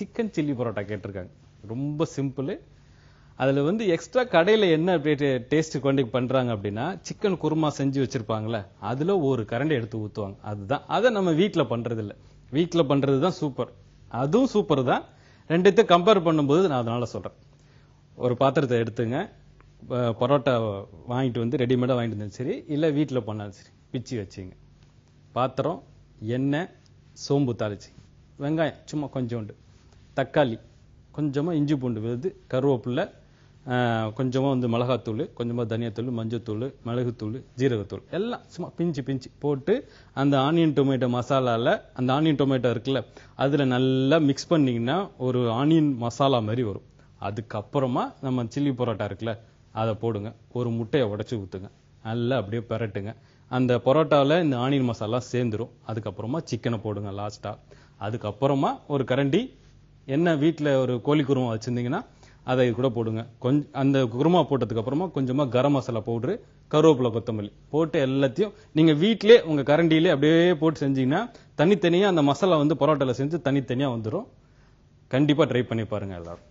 Chicken chilli parotta கேட்டிருக்காங்க. ரொம்ப simple அதில் வந்து எக்ஸ்ட்ரா கடையில் என்ன டேஸ்ட் கொண்டு பண்ணுறாங்க அப்படின்னா சிக்கன் குருமா செஞ்சு வச்சுருப்பாங்களே அதில் ஒரு கரண்டி எடுத்து ஊற்றுவாங்க அதுதான். அதை நம்ம வீட்டில் பண்ணுறதில்ல வீட்டில் பண்ணுறது தான் சூப்பர் அதுவும் சூப்பர் தான். ரெண்டுத்தையும் கம்பேர் பண்ணும்போது நான் அதனால் சொல்கிறேன் ஒரு பாத்திரத்தை எடுத்துங்க. பரோட்டா வாங்கிட்டு வந்து ரெடிமேடாக வாங்கிட்டு வந்தாலும் சரி இல்லை வீட்டில் பண்ணாலும் சரி பிச்சு வச்சுங்க. பாத்திரம் எண்ணெய் சோம்பு தாளிச்சு. வெங்காயம் சும்மா கொஞ்சோண்டு. தக்காளி கொஞ்சமாக இஞ்சி பூண்டு விழுது கருவேப்பிலை கொஞ்சமாக வந்து மிளகாத்தூள் கொஞ்சமாக தனியாத்தூள் மஞ்சத்தூள் மிளகுத்தூள் ஜீரகத்தூள். எல்லாம் சும்மா பிஞ்சு பிஞ்சு போட்டு அந்த ஆனியன் டொமேட்டோ மசாலாவில் அந்த ஆனியன் டொமேட்டோ இருக்குல்ல அதில் நல்லா மிக்ஸ் பண்ணிங்கன்னா ஒரு ஆனியன் மசாலா மாதிரி வரும். அதுக்கப்புறமா நம்ம சில்லி பரோட்டா இருக்குல்ல அதை போடுங்க. ஒரு முட்டையை உடச்சி ஊற்றுங்க நல்லா அப்படியே பெரட்டுங்க. அந்த பரோட்டாவில் இந்த ஆனியன் மசாலா சேர்ந்துரும். அதுக்கப்புறமா சிக்கனை போடுங்க லாஸ்ட்டாக அதுக்கப்புறமா ஒரு கரண்டி என்ன வீட்டில் ஒரு கோழி குருமா வச்சுருந்தீங்கன்னா அதை கூட போடுங்க. கொஞ்சம் அந்த குருமா போட்டதுக்கு அப்புறமா கொஞ்சமா கரம் மசாலா பவுடரு கருவேப்பிலை கொத்தமல்லி போட்டு எல்லாத்தையும் நீங்க வீட்டிலே உங்க கரண்டியிலே அப்படியே போட்டு செஞ்சீங்கன்னா தனித்தனியா அந்த மசாலா வந்து பரோட்டால செஞ்சு தனித்தனியா வந்துடும் கண்டிப்பா ட்ரை பண்ணி பாருங்க எல்லாரும்.